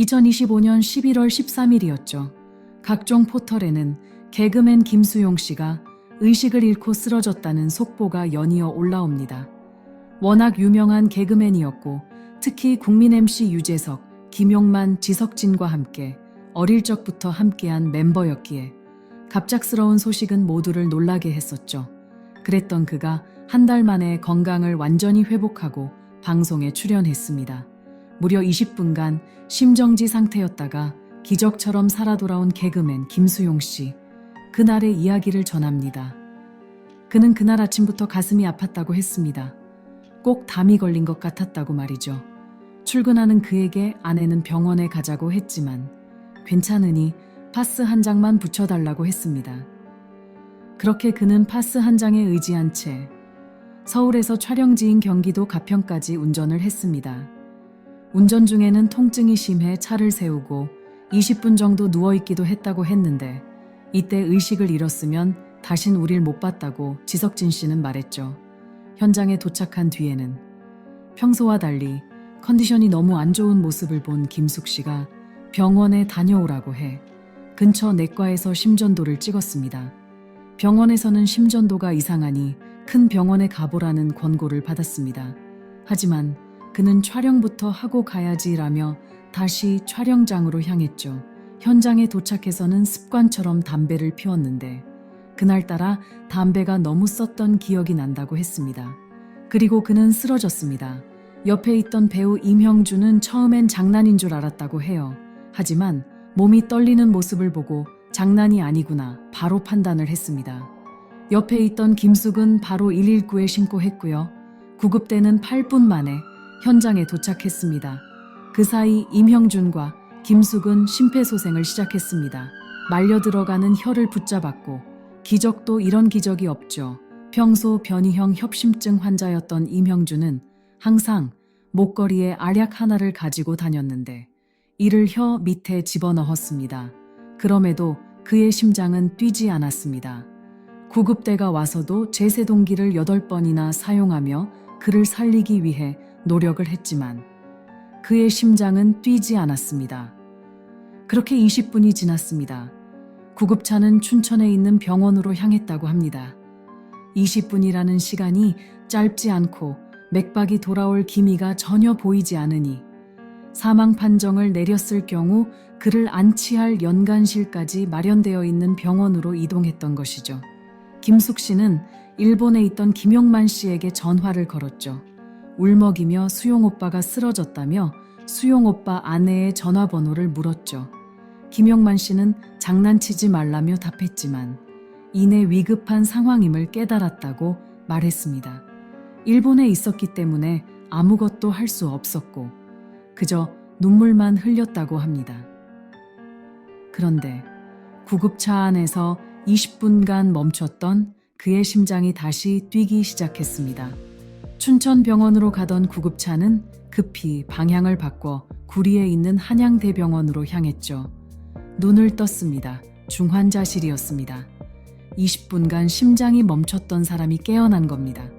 2025년 11월 13일이었죠. 각종 포털에는 개그맨 김수용 씨가 의식을 잃고 쓰러졌다는 속보가 연이어 올라옵니다. 워낙 유명한 개그맨이었고 특히 국민 MC 유재석, 김용만, 지석진과 함께 어릴 적부터 함께한 멤버였기에 갑작스러운 소식은 모두를 놀라게 했었죠. 그랬던 그가 한 달 만에 건강을 완전히 회복하고 방송에 출연했습니다. 무려 20분간 심정지 상태였다가 기적처럼 살아 돌아온 개그맨 김수용 씨. 그날의 이야기를 전합니다. 그는 그날 아침부터 가슴이 아팠다고 했습니다. 꼭 담이 걸린 것 같았다고 말이죠. 출근하는 그에게 아내는 병원에 가자고 했지만 괜찮으니 파스 한 장만 붙여달라고 했습니다. 그렇게 그는 파스 한 장에 의지한 채 서울에서 촬영지인 경기도 가평까지 운전을 했습니다. 운전 중에는 통증이 심해 차를 세우고 20분 정도 누워있기도 했다고 했는데 이때 의식을 잃었으면 다신 우릴 못 봤다고 지석진 씨는 말했죠. 현장에 도착한 뒤에는 평소와 달리 컨디션이 너무 안 좋은 모습을 본 김숙 씨가 병원에 다녀오라고 해 근처 내과에서 심전도를 찍었습니다. 병원에서는 심전도가 이상하니 큰 병원에 가보라는 권고를 받았습니다. 하지만 그는 촬영부터 하고 가야지라며 다시 촬영장으로 향했죠. 현장에 도착해서는 습관처럼 담배를 피웠는데 그날따라 담배가 너무 썼던 기억이 난다고 했습니다. 그리고 그는 쓰러졌습니다. 옆에 있던 배우 임형준은 처음엔 장난인 줄 알았다고 해요. 하지만 몸이 떨리는 모습을 보고 장난이 아니구나 바로 판단을 했습니다. 옆에 있던 김숙은 바로 119에 신고했고요. 구급대는 8분 만에 현장에 도착했습니다. 그 사이 임형준과 김숙은 심폐소생을 시작했습니다. 말려 들어가는 혀를 붙잡았고 기적도 이런 기적이 없죠. 평소 변이형 협심증 환자였던 임형준은 항상 목걸이에 알약 하나를 가지고 다녔는데 이를 혀 밑에 집어넣었습니다. 그럼에도 그의 심장은 뛰지 않았습니다. 구급대가 와서도 제세 동기를 8번이나 사용하며 그를 살리기 위해 노력을 했지만 그의 심장은 뛰지 않았습니다. 그렇게 20분이 지났습니다. 구급차는 춘천에 있는 병원으로 향했다고 합니다. 20분이라는 시간이 짧지 않고 맥박이 돌아올 기미가 전혀 보이지 않으니 사망 판정을 내렸을 경우 그를 안치할 연간실까지 마련되어 있는 병원으로 이동했던 것이죠. 김숙 씨는 일본에 있던 김용만 씨에게 전화를 걸었죠. 울먹이며 수용 오빠가 쓰러졌다며 수용 오빠 아내의 전화번호를 물었죠. 김용만 씨는 장난치지 말라며 답했지만 이내 위급한 상황임을 깨달았다고 말했습니다. 일본에 있었기 때문에 아무것도 할 수 없었고 그저 눈물만 흘렸다고 합니다. 그런데 구급차 안에서 20분간 멈췄던 그의 심장이 다시 뛰기 시작했습니다. 춘천병원으로 가던 구급차는 급히 방향을 바꿔 구리에 있는 한양대병원으로 향했죠. 눈을 떴습니다. 중환자실이었습니다. 20분간 심장이 멈췄던 사람이 깨어난 겁니다.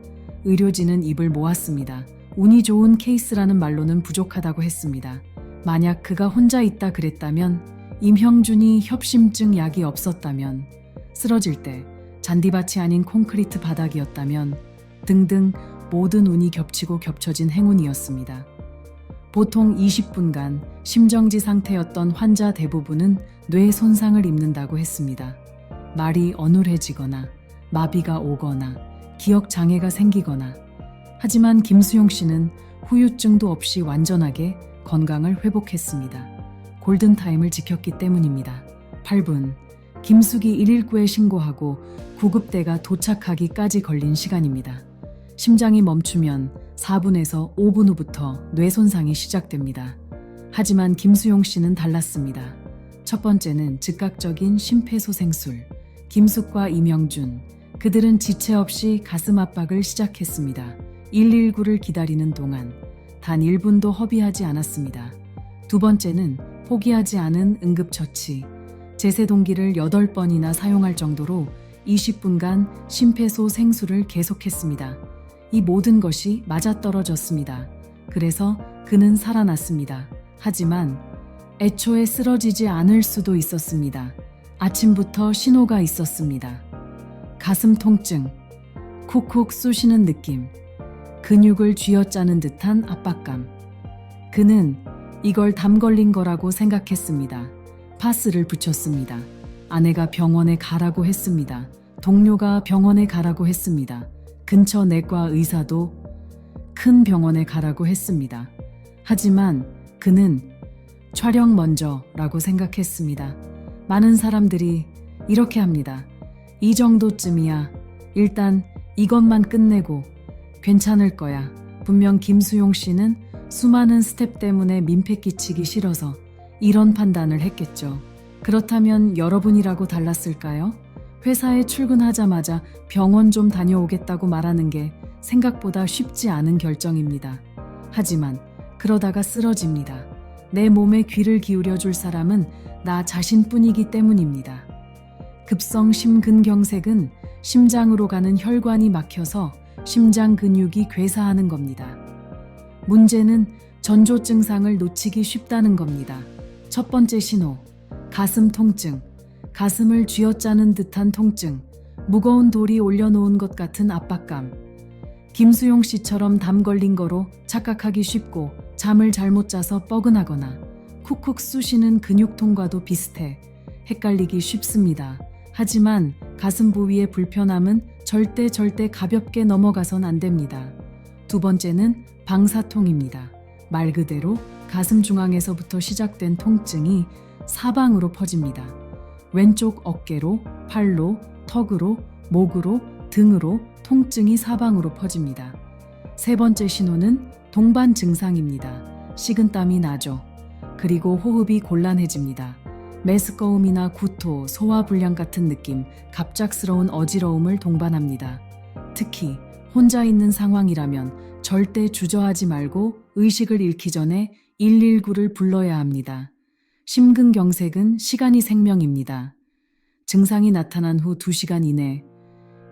의료진은 입을 모았습니다. 운이 좋은 케이스라는 말로는 부족하다고 했습니다. 만약 그가 혼자 있다 그랬다면 임형준이 협심증 약이 없었다면 쓰러질 때 잔디밭이 아닌 콘크리트 바닥이었다면 등등 모든 운이 겹치고 겹쳐진 행운이었습니다. 보통 20분간 심정지 상태였던 환자 대부분은 뇌 손상을 입는다고 했습니다. 말이 어눌해지거나 마비가 오거나 기억 장애가 생기거나 하지만 김수용 씨는 후유증도 없이 완전하게 건강을 회복했습니다. 골든타임을 지켰기 때문입니다. 8분. 김숙이 119에 신고하고 구급대가 도착하기까지 걸린 시간입니다. 심장이 멈추면 4분에서 5분 후부터 뇌 손상이 시작됩니다. 하지만 김수용 씨는 달랐습니다. 첫 번째는 즉각적인 심폐소생술. 김숙과 이명준, 그들은 지체 없이 가슴 압박을 시작했습니다. 119를 기다리는 동안 단 1분도 허비하지 않았습니다. 두 번째는 포기하지 않은 응급처치. 제세 동기를 8번이나 사용할 정도로 20분간 심폐소 생술을 계속했습니다. 이 모든 것이 맞아떨어졌습니다. 그래서 그는 살아났습니다. 하지만 애초에 쓰러지지 않을 수도 있었습니다. 아침부터 신호가 있었습니다. 가슴 통증, 콕콕 쑤시는 느낌, 근육을 쥐어짜는 듯한 압박감. 그는 이걸 담 걸린 거라고 생각했습니다. 파스를 붙였습니다. 아내가 병원에 가라고 했습니다. 동료가 병원에 가라고 했습니다. 근처 내과 의사도 큰 병원에 가라고 했습니다. 하지만 그는 촬영 먼저라고 생각했습니다. 많은 사람들이 이렇게 합니다. 이 정도쯤이야. 일단 이것만 끝내고 괜찮을 거야. 분명 김수용 씨는 수많은 스텝 때문에 민폐 끼치기 싫어서 이런 판단을 했겠죠. 그렇다면 여러분이라고 달랐을까요? 회사에 출근하자마자 병원 좀 다녀오겠다고 말하는 게 생각보다 쉽지 않은 결정입니다. 하지만 그러다가 쓰러집니다. 내 몸에 귀를 기울여 줄 사람은 나 자신뿐이기 때문입니다. 급성 심근경색은 심장으로 가는 혈관이 막혀서 심장 근육이 괴사하는 겁니다. 문제는 전조 증상을 놓치기 쉽다는 겁니다. 첫 번째 신호, 가슴 통증, 가슴을 쥐어짜는 듯한 통증, 무거운 돌이 올려놓은 것 같은 압박감. 김수용 씨처럼 담 걸린 거로 착각하기 쉽고 잠을 잘못 자서 뻐근하거나 쿡쿡 쑤시는 근육통과도 비슷해 헷갈리기 쉽습니다. 하지만 가슴 부위의 불편함은 절대 절대 가볍게 넘어가선 안 됩니다. 두 번째는 방사통입니다. 말 그대로 가슴 중앙에서부터 시작된 통증이 사방으로 퍼집니다. 왼쪽 어깨로, 팔로, 턱으로, 목으로, 등으로 통증이 사방으로 퍼집니다. 세 번째 신호는 동반 증상입니다. 식은땀이 나죠. 그리고 호흡이 곤란해집니다. 메스꺼움이나 구토, 소화불량 같은 느낌, 갑작스러운 어지러움을 동반합니다. 특히 혼자 있는 상황이라면 절대 주저하지 말고 의식을 잃기 전에 119를 불러야 합니다. 심근경색은 시간이 생명입니다. 증상이 나타난 후 2시간 이내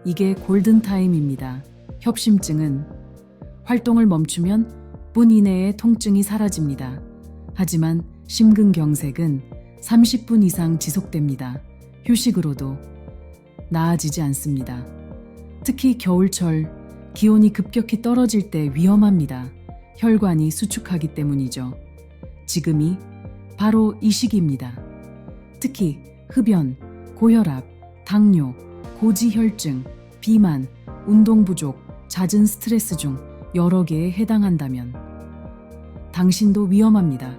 이게 골든타임입니다. 협심증은 활동을 멈추면 분 이내에 통증이 사라집니다. 하지만 심근경색은 30분 이상 지속됩니다. 휴식으로도 나아지지 않습니다. 특히 겨울철 기온이 급격히 떨어질 때 위험합니다. 혈관이 수축하기 때문이죠. 지금이 바로 이 시기입니다. 특히 흡연, 고혈압, 당뇨, 고지혈증, 비만, 운동 부족, 잦은 스트레스 중 여러 개에 해당한다면 당신도 위험합니다.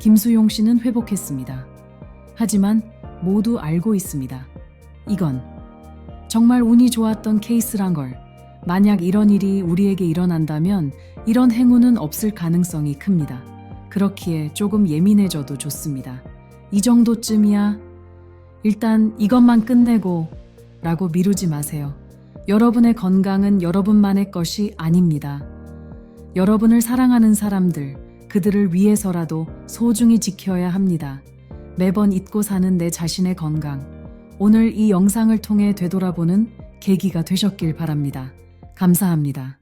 김수용 씨는 회복했습니다. 하지만 모두 알고 있습니다. 이건 정말 운이 좋았던 케이스란 걸. 만약 이런 일이 우리에게 일어난다면 이런 행운은 없을 가능성이 큽니다. 그렇기에 조금 예민해져도 좋습니다. 이 정도쯤이야. 일단 이것만 끝내고 라고 미루지 마세요. 여러분의 건강은 여러분만의 것이 아닙니다. 여러분을 사랑하는 사람들, 그들을 위해서라도 소중히 지켜야 합니다. 매번 잊고 사는 내 자신의 건강. 오늘 이 영상을 통해 되돌아보는 계기가 되셨길 바랍니다. 감사합니다.